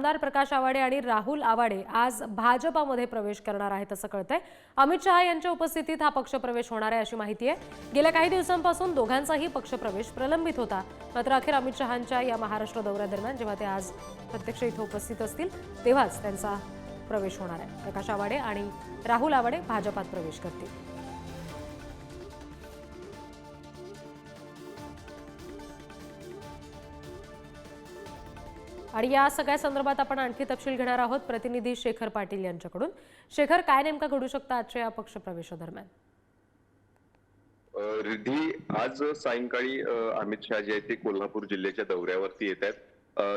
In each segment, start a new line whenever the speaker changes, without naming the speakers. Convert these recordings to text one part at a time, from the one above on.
आमदार प्रकाश आवाडे आणि राहुल आवाडे आज भाजपामध्ये प्रवेश करणार आहेत असं कळतंय. अमित शहा यांच्या उपस्थितीत हा पक्षप्रवेश होणार आहे अशी माहिती आहे. गेल्या काही दिवसांपासून दोघांचाही पक्षप्रवेश प्रलंबित होता. मात्र अखेर अमित शहांच्या या महाराष्ट्र दौऱ्यादरम्यान जेव्हा ते आज प्रत्यक्ष इथं उपस्थित असतील तेव्हाच त्यांचा प्रवेश होणार आहे. प्रकाश आवाडे आणि राहुल आवाडे भाजपात प्रवेश करतील. आणि या सगळ्या संदर्भात आपण आणखी तपशील घेणार आहोत. प्रतिनिधी शेखर पाटील यांच्याकडून. शेखर काय नेमका घडू शकतं आजच्या या पक्षप्रवेशादरम्यान?
रिद्धी आज सायंकाळी अमित शहा जे आहेत ते कोल्हापूर जिल्ह्याच्या दौऱ्यावरती येत आहेत.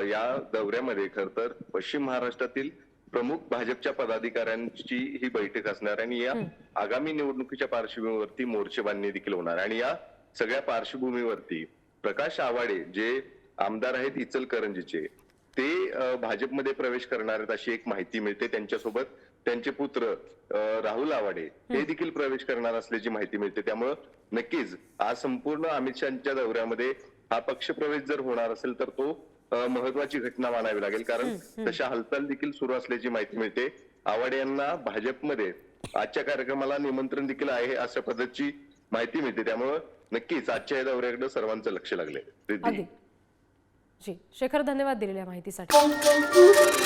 या दौऱ्यामध्ये खर तर पश्चिम महाराष्ट्रातील प्रमुख भाजपच्या पदाधिकाऱ्यांची ही बैठक असणार आणि या आगामी निवडणुकीच्या पार्श्वभूमीवरती मोर्चेबांधणी देखील होणार आणि या सगळ्या पार्श्वभूमीवरती प्रकाश आवाडे जे आमदार आहेत इचलकरंजीचे ते भाजपमध्ये प्रवेश करणार आहेत अशी एक माहिती मिळते त्यांच्यासोबत. त्यांचे पुत्र राहुल आवाडे हे देखील प्रवेश करणार असल्याची माहिती मिळते. त्यामुळं नक्कीच आज संपूर्ण अमित शहाच्या दौऱ्यामध्ये हा पक्षप्रवेश जर होणार असेल तर तो महत्वाची घटना मानावी लागेल. कारण तशा हालचाल देखील सुरू असल्याची माहिती मिळते. आवाडे यांना भाजपमध्ये आजच्या कार्यक्रमाला निमंत्रण देखील आहे अशा पद्धतीची माहिती मिळते. त्यामुळं नक्कीच आजच्या या दौऱ्याकडे सर्वांचं लक्ष लागले.
जी शेखर धन्यवाद दिलेल्या माहितीसाठी.